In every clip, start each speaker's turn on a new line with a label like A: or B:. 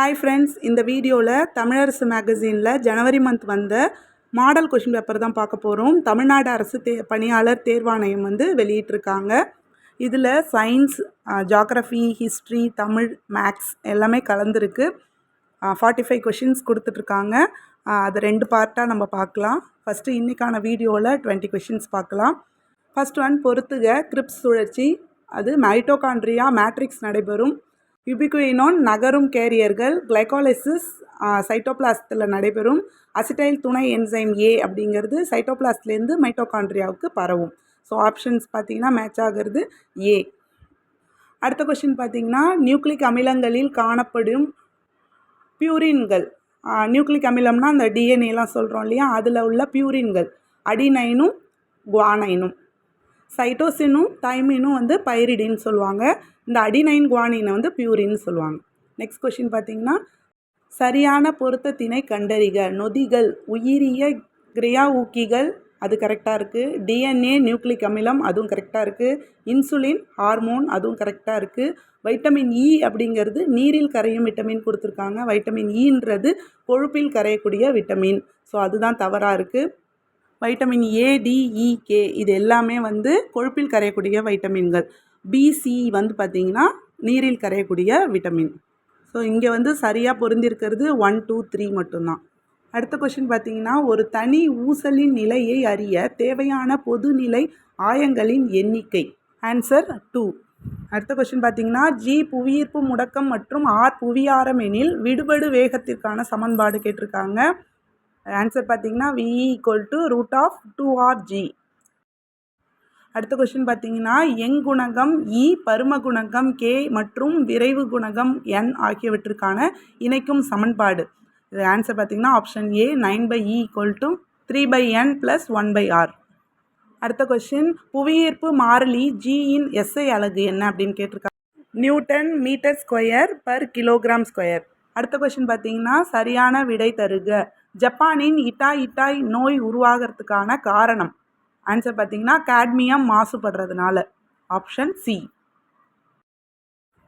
A: Hi friends இந்த வீடியோவில் தமிழரசு மேகசினில் ஜனவரி மந்த் வந்த மாடல் கொஷின் பேப்பர் தான் பார்க்க போகிறோம் தமிழ்நாடு அரசு தே பணியாளர் தேர்வாணையம் வந்து வெளியிட்டிருக்காங்க. இதில் science geography history Tamil maths எல்லாமே கலந்துருக்கு. ஃபார்ட்டி ஃபைவ் கொஷின்ஸ் கொடுத்துட்ருக்காங்க. அது ரெண்டு பார்ட்டாக நம்ம பார்க்கலாம். ஃபஸ்ட்டு இன்றைக்கான வீடியோவில் டுவெண்ட்டி கொஷின்ஸ் பார்க்கலாம். ஃபஸ்ட் ஒன் பொறுத்துக கிரிப்ஸ் சுழற்சி. அது மைட்டோகாண்ட்ரியா மேட்ரிக்ஸ் நடைபெறும். யுபிகுயினோன் நகரும் கேரியர்கள் கிளைகாலிசிஸ் சைட்டோபிளாஸ்டில் நடைபெறும். அசிட்டைல் துணை என்சைம் ஏ அப்படிங்கிறது சைட்டோபிளாஸ்ட்லேருந்து மைட்டோகாண்ட்ரியாவுக்கு பரவும். ஸோ ஆப்ஷன்ஸ் பார்த்தீங்கன்னா மேட்ச் ஆகிறது ஏ அடுத்த கொஷின் பார்த்தீங்கன்னா நியூக்ளிக் அமிலங்களில் காணப்படும் பியூரின்கள் நியூக்ளிக் அமிலம்னா அந்த டிஎன்ஏலாம் சொல்கிறோம் இல்லையா? அதில் உள்ள பியூரின்கள் அடினைனும் குவானைனும் சைட்டோசினும் தைமினும் வந்து பைரிடின்னு சொல்லுவாங்க. இந்த அடினைன் குவானினை வந்து பியூரின்னு சொல்லுவாங்க. நெக்ஸ்ட் கொஷின் பார்த்தீங்கன்னா சரியான பொருத்தத்தினை கண்டறிக. நொதிகள் உயிரிய கிரியா ஊக்கிகள் அது கரெக்டாக இருக்குது டிஎன்ஏ நியூக்ளிக் அமிலம் அதுவும் கரெக்டாக இருக்குது இன்சுலின் ஹார்மோன் அதுவும் கரெக்டாக இருக்குது வைட்டமின் இ அப்படிங்கிறது நீரில் கரையும் விட்டமின் கொடுத்துருக்காங்க. வைட்டமின் e ஈன்றது கொழுப்பில் கரையக்கூடிய விட்டமின் ஸோ அதுதான் தவறாக இருக்குது வைட்டமின் ஏடிஇகே இது எல்லாமே வந்து கொழுப்பில் கரையக்கூடிய வைட்டமின்கள். பிசி வந்து பார்த்திங்கன்னா நீரில் கரையக்கூடிய விட்டமின். ஸோ இங்கே வந்து சரியாக பொருந்திருக்கிறது ஒன் டூ த்ரீ மட்டும்தான். அடுத்த கொஷின் பார்த்தீங்கன்னா ஒரு தனி ஊசலின் நிலையை அறிய தேவையான பொதுநிலை ஆயங்களின் எண்ணிக்கை. ஆன்சர் டூ அடுத்த கொஷின் பார்த்தீங்கன்னா ஜி புவியீர்ப்பு முடக்கம் மற்றும் ஆர் புவியாரம் எனில் விடுபடு வேகத்திற்கான சமன்பாடு கேட்டிருக்காங்க. ஆன்சர் பார்த்தீங்கன்னா V equal to root of two R G அடுத்த கொஷின் பார்த்தீங்கன்னா எங் குணகம் இ பரும குணகம் கே மற்றும் விரைவு குணகம் என் ஆகியவற்றுக்கான இணைக்கும் சமன்பாடு. இது ஆன்சர் பார்த்தீங்கன்னா option A nine by E equal to three by N plus one by R அடுத்த கொஷின் புவியீர்ப்பு மாறிலி ஜியின் எஸ்ஐ அழகு என்ன அப்படின்னு கேட்டிருக்காங்க? Newton metre square per kilogram square அடுத்த கொஷின் பார்த்தீங்கன்னா சரியான விடை தருக. ஜப்பானின் இட்டா இட்டாய் நோய் உருவாகிறதுக்கான காரணம். ஆன்சர் பார்த்தீங்கன்னா காட்மியம் மாசுபடுறதுனால. ஆப்ஷன் சி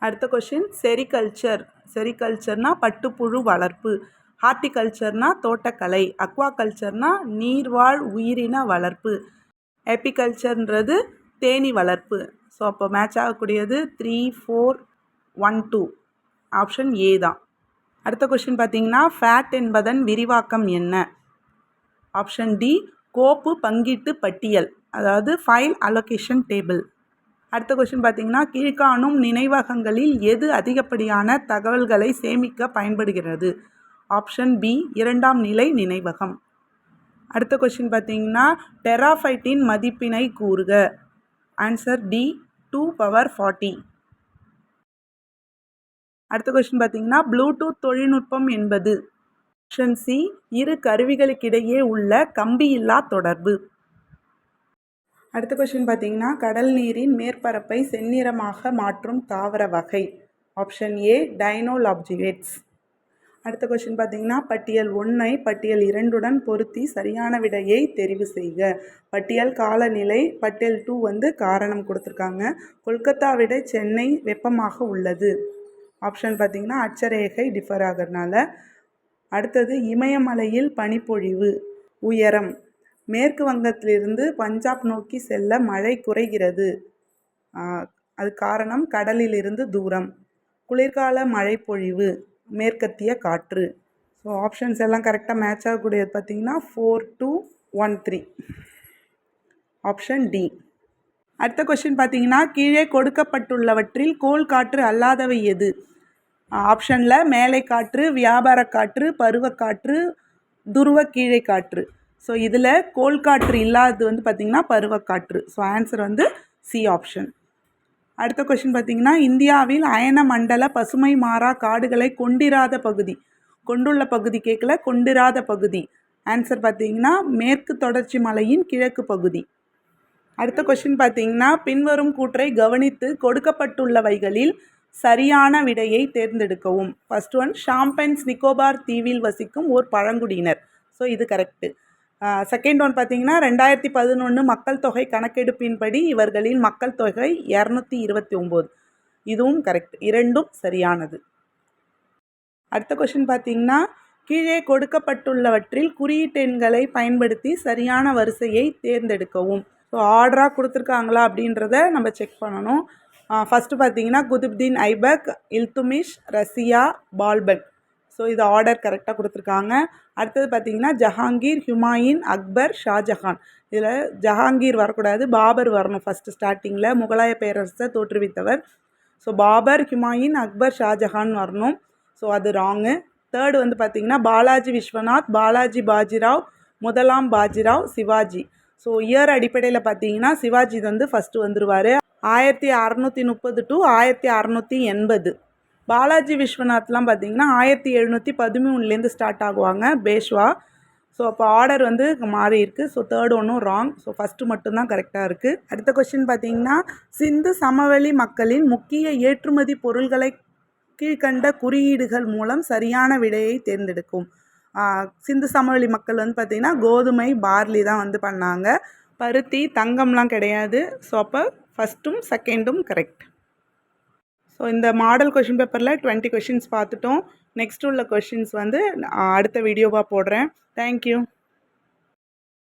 A: அடுத்த கொஷின் செரிகல்ச்சர் செரிகல்ச்சர்னால் பட்டுப்புழு வளர்ப்பு. ஹார்டிகல்ச்சர்னா தோட்டக்கலை. அக்வாகல்ச்சர்னா நீர்வாழ் உயிரின வளர்ப்பு. எப்பிகல்ச்சர்ன்றது தேனி வளர்ப்பு. ஸோ அப்போ match ஆகக்கூடியது three four one two option A தான். அடுத்த கொஷின் பார்த்தீங்கன்னா ஃபேட் என்பதன் விரிவாக்கம் என்ன? ஆப்ஷன் டி கோப்பு பங்கீட்டு பட்டியல். அதாவது ஃபைல் அலோகேஷன் டேபிள் அடுத்த கொஷின் பார்த்தீங்கன்னா கீழ்காணும் நினைவகங்களில் எது அதிகப்படியான தகவல்களை சேமிக்க பயன்படுகிறது? ஆப்ஷன் பி இரண்டாம் நிலை நினைவகம். அடுத்த கொஷின் பார்த்தீங்கன்னா டெராஃபைட்டின் மதிப்பினை கூறுக. Answer D two power forty அடுத்த கொஷின் பார்த்தீங்கன்னா ப்ளூடூத் தொழில்நுட்பம் என்பது ஆப்ஷன் சி இரு கருவிகளுக்கிடையே உள்ள கம்பியில்லா தொடர்பு. அடுத்த கொஷின் பார்த்தீங்கன்னா கடல் நீரின் மேற்பரப்பை செந்நிறமாக மாற்றும் தாவர வகை. ஆப்ஷன் ஏ டைனோலாப்ஜிவேட்ஸ் அடுத்த கொஷின் பார்த்தீங்கன்னா பட்டியல் ஒன்றை பட்டியல் இரண்டுடன் பொருத்தி சரியான விடையை தெரிவு செய்க. பட்டியல் காலநிலை பட்டியல் டூ வந்து காரணம் கொடுத்துருக்காங்க. கொல்கத்தா விட சென்னை வெப்பமாக உள்ளது. ஆப்ஷன் பார்த்திங்கன்னா அச்சரேகை டிஃபர் ஆகிறதுனால. அடுத்தது இமயமலையில் பனிப்பொழிவு உயரம். மேற்கு வங்கத்திலிருந்து பஞ்சாப் நோக்கி செல்ல மழை குறைகிறது. அது காரணம் கடலிலிருந்து தூரம். குளிர்கால மழைப்பொழிவு மேற்கத்திய காற்று. ஸோ ஆப்ஷன்ஸ் எல்லாம் கரெக்டாக மேட்ச் ஆகக்கூடியது பார்த்திங்கன்னா four two one three option D அடுத்த கொஷின் பார்த்தீங்கன்னா கீழே கொடுக்கப்பட்டுள்ளவற்றில் கோல் காற்று அல்லாதவை எது? ஆப்ஷனில் மேலை காற்று வியாபார காற்று பருவக்காற்று துருவ கீழே காற்று. ஸோ இதில் கோல் காற்று இல்லாதது வந்து பார்த்திங்கன்னா பருவக்காற்று ஸோ ஆன்சர் வந்து சி ஆப்ஷன் அடுத்த கொஷின் பார்த்திங்கன்னா இந்தியாவில் அயன மண்டல பசுமை மாறா காடுகளை கொண்டிராத பகுதி. கொண்டுள்ள பகுதி கேட்கல கொண்டிராத பகுதி. ஆன்சர் பார்த்தீங்கன்னா மேற்கு தொடர்ச்சி மலையின் கிழக்கு பகுதி. அடுத்த கொஷின் பார்த்தீங்கன்னா பின்வரும் கூற்றை கவனித்து கொடுக்கப்பட்டுள்ளவைகளில் சரியான விடையை தேர்ந்தெடுக்கவும். ஃபஸ்ட் ஒன் ஷாம்பென்ஸ் நிக்கோபார் தீவில் வசிக்கும் ஓர் பழங்குடியினர். ஸோ இது கரெக்டு செகண்ட் ஒன் பார்த்தீங்கன்னா ரெண்டாயிரத்தி பதினொன்று மக்கள் தொகை கணக்கெடுப்பின்படி இவர்களின் மக்கள் தொகை இரநூத்தி இருபத்தி ஒம்பது. இதுவும் கரெக்ட் இரண்டும் சரியானது. அடுத்த கொஷின் பார்த்தீங்கன்னா கீழே கொடுக்கப்பட்டுள்ளவற்றில் குறியீட்டெண்களை பயன்படுத்தி சரியான வரிசையை தேர்ந்தெடுக்கவும். ஸோ ஆர்டராக கொடுத்துருக்காங்களா அப்படின்றத நம்ம செக் பண்ணணும். ஃபஸ்ட்டு பார்த்தீங்கன்னா குதுப்தீன் ஐபக் இல்துமிஷ் ரசியா பால்பன். ஸோ இது ஆர்டர் கரெக்டாக கொடுத்துருக்காங்க. அடுத்தது பார்த்தீங்கன்னா ஜஹாங்கீர் ஹுமாயின் அக்பர் ஷாஜஹான். இதில் ஜஹாங்கீர் வரக்கூடாது பாபர் வரணும் ஃபஸ்ட்டு ஸ்டார்டிங்கில் முகலாய பேரரசை தோற்றுவித்தவர். ஸோ பாபர் ஹுமாயின் அக்பர் ஷாஜஹான் வரணும். ஸோ அது ராங்கு தேர்டு வந்து பார்த்தீங்கன்னா பாலாஜி விஸ்வநாத் பாலாஜி பாஜிராவ் முதலாம் பாஜிராவ் சிவாஜி. ஸோ இயர் அடிப்படையில் பார்த்தீங்கன்னா சிவாஜி வந்து ஃபஸ்ட்டு வந்துருவார். ஆயிரத்தி அறநூற்றி முப்பது டு ஆயிரத்தி அறநூற்றி எண்பது. பாலாஜி விஸ்வநாத்லாம் பார்த்தீங்கன்னா ஆயிரத்தி எழுநூற்றி பதிமூணுலேருந்து ஸ்டார்ட் ஆகுவாங்க பேஷ்வா. ஸோ அப்போ ஆர்டர் வந்து மாறி இருக்குது ஸோ தேர்ட் ஒன்றும் ராங் ஸோ ஃபஸ்ட்டு மட்டும்தான் கரெக்டாக இருக்குது அடுத்த கொஸ்டின் பார்த்தீங்கன்னா சிந்து சமவெளி மக்களின் முக்கிய ஏற்றுமதி பொருள்களை கீழ்கண்ட குறியீடுகள் மூலம் சரியான விடையை தேர்ந்தெடுக்கும். சிந்து சமவெளி மக்கள் வந்து பார்த்திங்கன்னா கோதுமை பார்லி தான் வந்து பண்ணாங்க. பருத்தி தங்கம்லாம் கிடையாது. ஸோ அப்போ ஃபஸ்ட்டும் செகண்டும் கரெக்ட் ஸோ இந்த மாடல் கொஷின் பேப்பரில் டுவெண்ட்டி கொஷின்ஸ் பார்த்துட்டோம். நெக்ஸ்ட் உள்ள கொஷின்ஸ் வந்து நான் அடுத்த வீடியோவாக போடுறேன். தேங்க்யூ